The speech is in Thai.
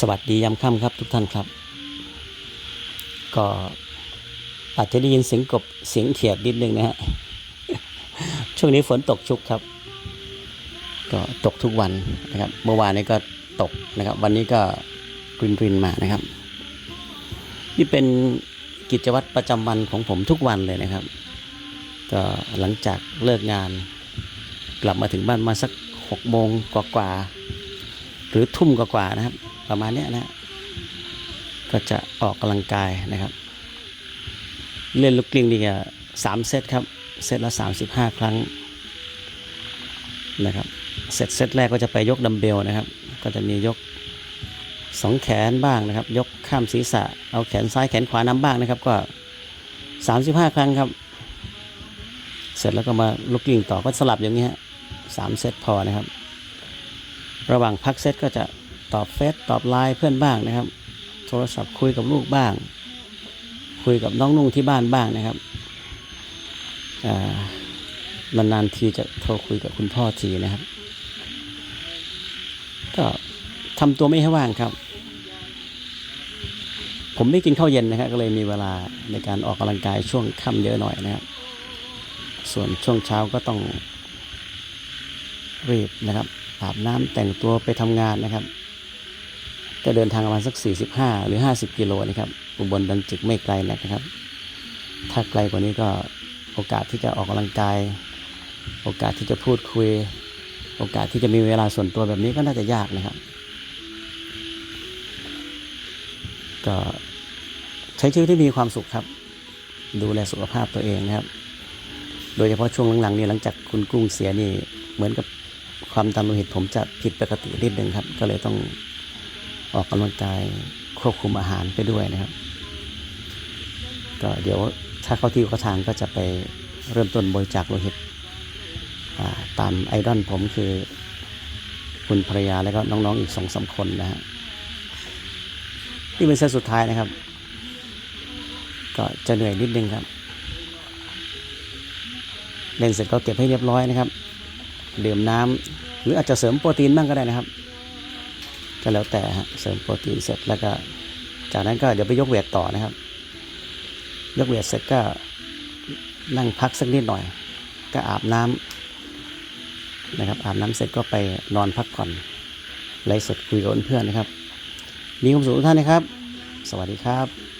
สวัสดียามค่ำครับทุกท่านครับ ก็อาจจะได้ยินเสียงกบเสียงเขียดนิดนึงนะฮะช่วงนี้ฝนตกชุกครับ ก็ตกทุกวันนะครับ เมื่อวานนี้ก็ตกนะครับ วันนี้ก็กรินรินๆมานะครับ นี่เป็นกิจวัตรประจำวันของผมทุกวันเลยนะครับ ก็หลังจากเลิกงาน กลับมาถึงบ้านมาสักหกโมงกว่าๆหรือทุ่มกว่าๆนะครับ ประมาณนี้นะฮะก็จะออกกำลังกายนะครับ เล่นลูกกลิ้งนี่ก็สามเซตครับ เซตละสามสิบห้าครั้งนะครับ เซตเซตแรกก็จะไปยกดัมเบลนะครับ ก็จะมียกสองแขนบ้างนะครับ ยกข้ามศีรษะ เอาแขนซ้ายแขนขวานำบ้างนะครับ ก็สามสิบห้าครั้งครับ เสร็จแล้วก็มาลูกกลิ้งต่อก็สลับอย่างนี้ฮะสามเซตพอนะครับ ระหว่างพักเซตก็จะ ตอบเฟซตอบไลน์เพื่อนบ้างนะครับ โทรศัพท์คุยกับลูกบ้าง คุยกับน้องนุ่งที่บ้านบ้างนะครับอ่านานๆทีจะโทรคุยกับคุณพ่อทีนะครับ ก็ทำตัวไม่ให้ว่างครับ ผมไม่กินข้าวเย็นนะครับก็เลยมีเวลาในการออกกำลังกายช่วงค่ำเยอะหน่อยนะครับ ส่วนช่วงเช้าก็ต้องรีบนะครับอาบน้ำแต่งตัวไปทำงานนะครับ ก็เดินทางประมาณสัก 45 หรือ 50 กิโลนะครับ อุบลดันจิกไม่ไกลนักนะครับ ถ้าไกลกว่านี้ก็โอกาสที่จะออกกำลังกาย โอกาสที่จะพูดคุย โอกาสที่จะมีเวลาส่วนตัวแบบนี้ก็น่าจะยากนะครับ ก็ใช้ชีวิตที่มีความสุขครับ ดูแลสุขภาพตัวเองนะครับ โดยเฉพาะช่วงหลังๆนี่หลังจากคุณกุ้งเสียนี่เหมือนกับความดันโลหิตผมจะผิดปกตินิดนึงครับ ก็เลยต้อง ออกกำลังกายควบคุมอาหารไปด้วยนะครับ ก็เดี๋ยวถ้าเข้าที่เข้าทางก็จะไปเริ่มต้นบริจาคโลหิตตามไอดอลผมคือ คุณภรรยาแล้วก็น้องๆอีกสองสาคนนะฮะนี่เป็นเซตสุดท้ายนะครับ ก็จะเหนื่อยนิดนึงครับ เล่นเสร็จก็เก็บให้เรียบร้อยนะครับ ดื่มน้ำหรืออาจจะเสริมโปรตีนบ้างก็ได้นะครับ ก็แล้วแต่ฮะเสริมโปรตีนเสร็จแล้วก็ จากนั้นก็เดี๋ยวไปยกเวทต่อนะครับ ยกเวทเสร็จก็นั่งพักสักนิดหน่อย ก็อาบน้ำนะครับ อาบน้ำเสร็จก็ไปนอนพักผ่อนไลฟ์สดคุยกับเพื่อนนะครับ มีความสุขทุกท่านนะครับ สวัสดีครับ